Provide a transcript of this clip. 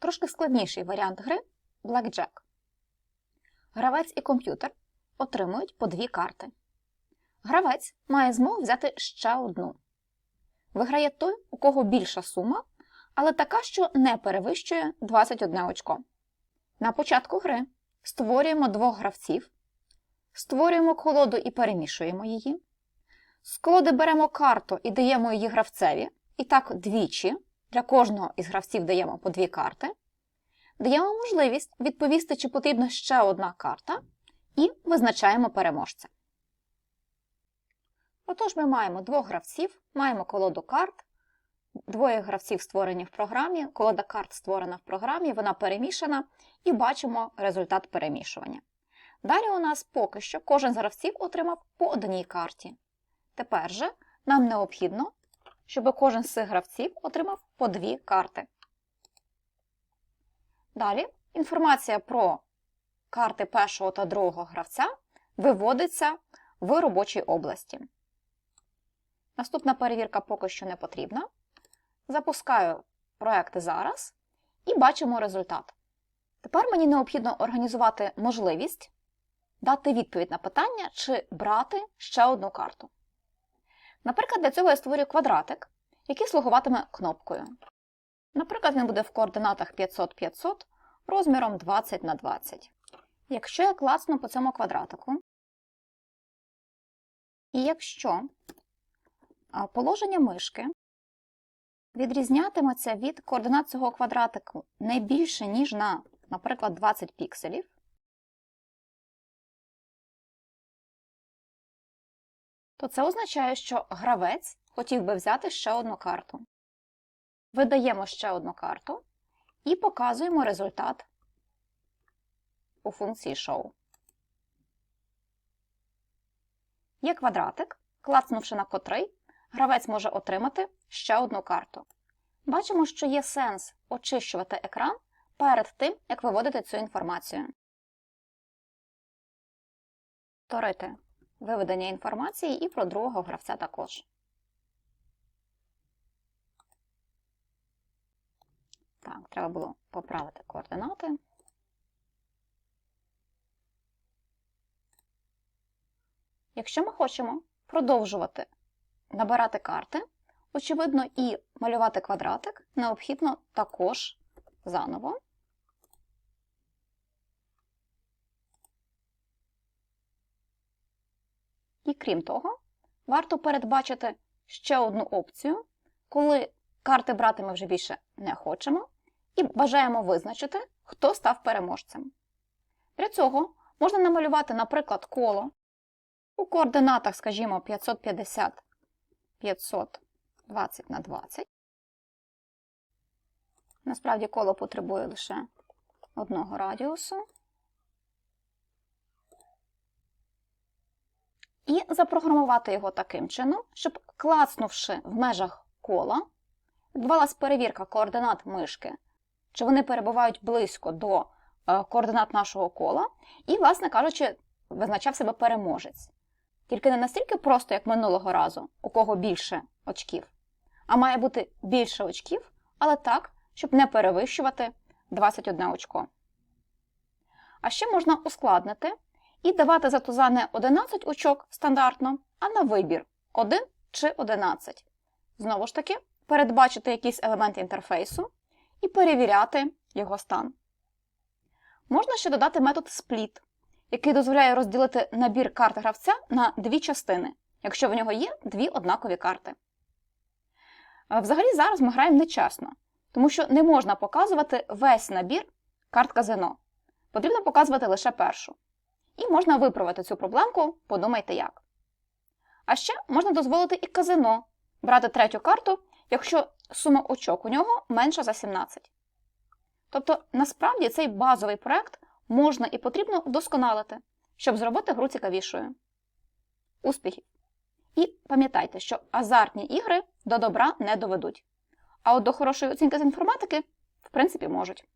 трошки складніший варіант гри Blackjack. Гравець і комп'ютер отримують по дві карти. Гравець має змогу взяти ще одну. Виграє той, у кого більша сума, але така, що не перевищує 21 очко. На початку гри створюємо двох гравців, створюємо колоду і перемішуємо її. З колоди беремо карту і даємо її гравцеві, і так двічі. Для кожного із гравців даємо по дві карти. Даємо можливість відповісти, чи потрібна ще одна карта, і визначаємо переможця. Отож, ми маємо двох гравців, маємо колоду карт, двоє гравців створені в програмі, колода карт створена в програмі, вона перемішана, і бачимо результат перемішування. Далі у нас поки що кожен з гравців отримав по одній карті. Тепер же нам необхідно, щоб кожен з цих гравців отримав по дві карти. Далі інформація про карти першого та другого гравця виводиться в робочій області. Наступна перевірка поки що не потрібна. Запускаю проекти зараз і бачимо результат. Тепер мені необхідно організувати можливість дати відповідь на питання, чи брати ще одну карту. Наприклад, для цього я створюю квадратик, який слугуватиме кнопкою. Наприклад, він буде в координатах 500-500 розміром 20 на 20. Якщо я клацну по цьому квадратику, і якщо положення мишки відрізнятиметься від координат цього квадратику не більше, ніж на, наприклад, 20 пікселів, то це означає, що гравець хотів би взяти ще одну карту. Видаємо ще одну карту і показуємо результат у функції Show. Є квадратик, клацнувши на котрий, гравець може отримати ще одну карту. Бачимо, що є сенс очищувати екран перед тим, як виводити цю інформацію. Повторити виведення інформації і про другого гравця також. Так, треба було поправити координати. Якщо ми хочемо продовжувати набирати карти, очевидно, і малювати квадратик необхідно також заново. І крім того, варто передбачити ще одну опцію, коли карти брати ми вже більше не хочемо, і бажаємо визначити, хто став переможцем. Для цього можна намалювати, наприклад, коло у координатах, скажімо, 550 520 на 20. Насправді коло потребує лише одного радіусу. І запрограмувати його таким чином, щоб, клацнувши в межах кола, відбувалася перевірка координат мишки, чи вони перебувають близько до е, координат нашого кола, і, власне кажучи, визначав себе переможець. Тільки не настільки просто, як минулого разу, у кого більше очків, а має бути більше очків, але так, щоб не перевищувати 21 очко. А ще можна ускладнити і давати за туза не 11 очок стандартно, а на вибір 1 чи 11. Знову ж таки, передбачити якийсь елемент інтерфейсу і перевіряти його стан. Можна ще додати метод split, який дозволяє розділити набір карт гравця на дві частини, якщо в нього є дві однакові карти. Взагалі, зараз ми граємо нечесно, тому що не можна показувати весь набір карт казино. Потрібно показувати лише першу. І можна виправити цю проблемку, подумайте як. А ще можна дозволити і казино брати третю карту, якщо сума очок у нього менша за 17. Тобто, насправді цей базовий проект можна і потрібно вдосконалити, щоб зробити гру цікавішою. Успіхів! І пам'ятайте, що азартні ігри до добра не доведуть. А от до хорошої оцінки з інформатики, в принципі, можуть.